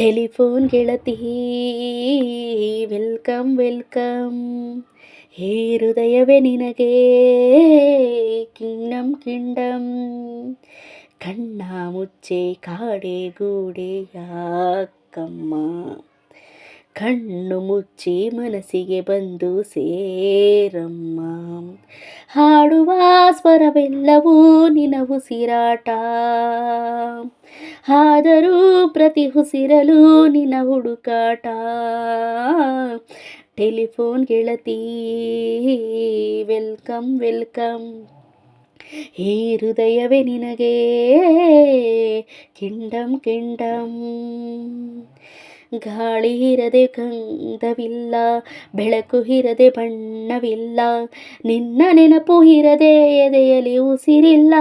Telephone കിളത്തി. Welcome welcome ಹೇ ಹೃದಯವೇ ನಿನಗೆ ಕಿಂಡಂ ಕಿಂಡಂ. ಕಣ್ಣ ಮುಚ್ಚೆ, ಕಾಡೆ ಗೂಡೆಯಾಕಮ್ಮ ಕಣ್ಣು ಮುಚ್ಚಿ, ಮನಸ್ಸಿಗೆ ಬಂದು ಸೇರಮ್ಮ. ಹಾಡುವ ಸ್ವರವೆಲ್ಲವೂ ನಿನ ಉಸಿರಾಟ ಆದರೂ ಪ್ರತಿ ಉಸಿರಲು ನಿನ ಹುಡುಕಾಟ. ಟೆಲಿಫೋನ್ ಗೆಳತಿ ವೆಲ್ಕಮ್ ವೆಲ್ಕಮ್ ಈ ಹೃದಯವೇ ನಿನಗೆ ಕಿಂಡಂ ಕಿಂಡಂ ಗಾಳಿ ಇರದೆ ಗಂಧವಿಲ್ಲ ಬೆಳಕು ಇರದೆ ಬಣ್ಣವಿಲ್ಲ ನಿನ್ನ ನೆನಪು ಇರದೆ ಎದೆಯಲಿ ಉಸಿರಿಲ್ಲ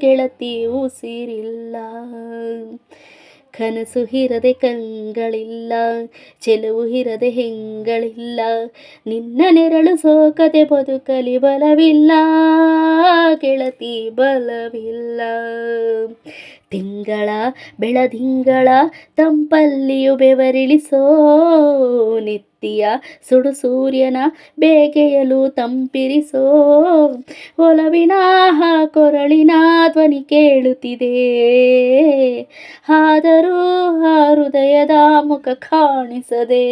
ಗೆಳತಿ ಉಸಿರಿಲ್ಲ ಕನಸು ಹಿರದೆ ಕಂಗಳಿಲ್ಲ ಚೆಲುವು ಹಿರದೆ ಹೆಂಗಳಿಲ್ಲ ನಿನ್ನ ನೆರಳು ಸೋಕದೆ ಬದುಕಲಿ ಬಲವಿಲ್ಲ ಗೆಳತಿ ಬಲವಿಲ್ಲ. ತಿಂಗಳ ಬೆಳದಿಂಗಳ ತಂಪಲ್ಲಿಯು ಬೆವರಿಳಿಸೋ ನಿತ್ಯ ಸುಡು ಸೂರ್ಯನ ಬೇಗೆಯಲು ತಂಪಿರಿಸೋ ಒಲವಿನ ಕೊರಳಿನ ಧ್ವನಿ ಕೇಳುತ್ತಿದೆ. ಆದರೂ ಆ ಹೃದಯದ ಮುಖ ಕಾಣಿಸದೆ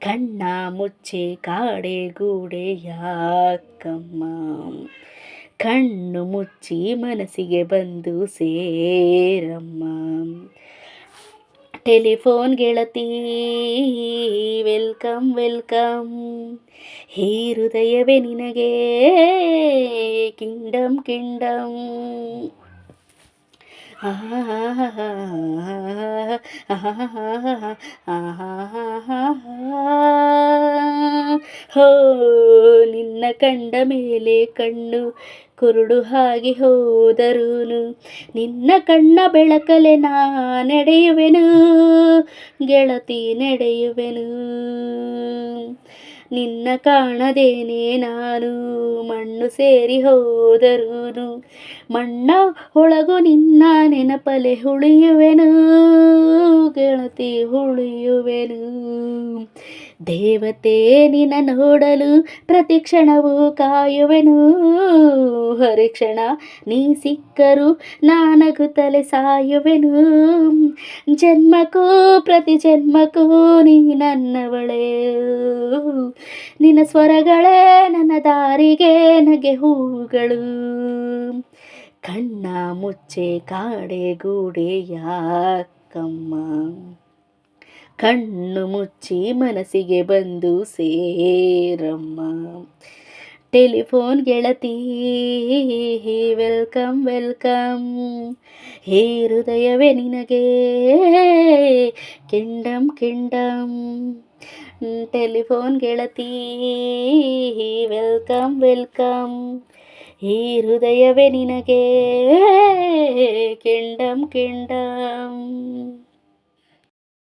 ಕಣ್ಣ ಮುಚ್ಚೆ ಕಾಡೆ ಗೂಡೆ ಯಾಕಮ್ಮ ಕಣ್ಣು ಮುಚ್ಚಿ ಮನಸ್ಸಿಗೆ ಬಂದು ಸೇರಮ್ಮ ಟೆಲಿಫೋನ್ ಗೆಳತಿ ವೆಲ್ಕಮ್ ವೆಲ್ಕಮ್ ಹೇ ಹೃದಯವೇ ನಿನಗೆ ಕಿಂಡಂ ಕಿಂಡಂ ಹೋ ನಿನ್ನ ಕಂಡ ಮೇಲೆ ಕಣ್ಣು ಕುರುಡು ಹಾಗೆ ಹೋದರೂನು. ನಿನ್ನ ಕಣ್ಣ ಬೆಳಕಲೆ ನಾ ನಡೆಯುವೆನು, ಗೆಳತಿ ನಡೆಯುವೆನು. ನಿನ್ನ ಕಾಣದೇನೆ ನಾನು, ಮಣ್ಣು ಸೇರಿ ಹೋದರೂನು. ಮಣ್ಣ ಒಳಗು ನಿನ್ನ ನೆನಪಲೆ ಉಳಿಯುವೆನು, ಗೆಳತಿ ಉಳಿಯುವೆನು. ದೇವತೆ ನಿನ್ನ ನೋಡಲು ಪ್ರತಿ ಕ್ಷಣವೂ ಕಾಯುವೆನು. ಹರಿಕ್ಷಣ ನೀ ಸಿಕ್ಕರು ನಾನಗುತ್ತಲೆ ಸಾಯುವೆನು. ಜನ್ಮಕ್ಕೂ ಪ್ರತಿ ಜನ್ಮಕ್ಕೂ ನೀ ನನ್ನವಳೇ. ನಿನ್ನ ಸ್ವರಗಳೇ ನನ್ನ ದಾರಿಗೆ ನಗೆ ಹೂಗಳು. ಕಣ್ಣ ಮುಚ್ಚೆ ಕಾಡೆ ಗೂಡೆ ಯಾಕಮ್ಮ ಕಣ್ಣು ಮುಚ್ಚಿ ಮನಸ್ಸಿಗೆ ಬಂದು ಸೇರಮ್ಮ ಟೆಲಿಫೋನ್ ಗೆಳತಿ ವೆಲ್ಕಮ್ ವೆಲ್ಕಮ್ ಹೇ ಹೃದಯವೇ ನಿನಗೆ ಕಿಂಡಂ ಕಿಂಡಂ ಟೆಲಿಫೋನ್ ಗೆಳತಿ ವೆಲ್ಕಮ್ ವೆಲ್ಕಮ್ ಈ ಹೃದಯವೇ ನಿನಗೆ ಕಿಂಡಂ ಕಿಂಡಂ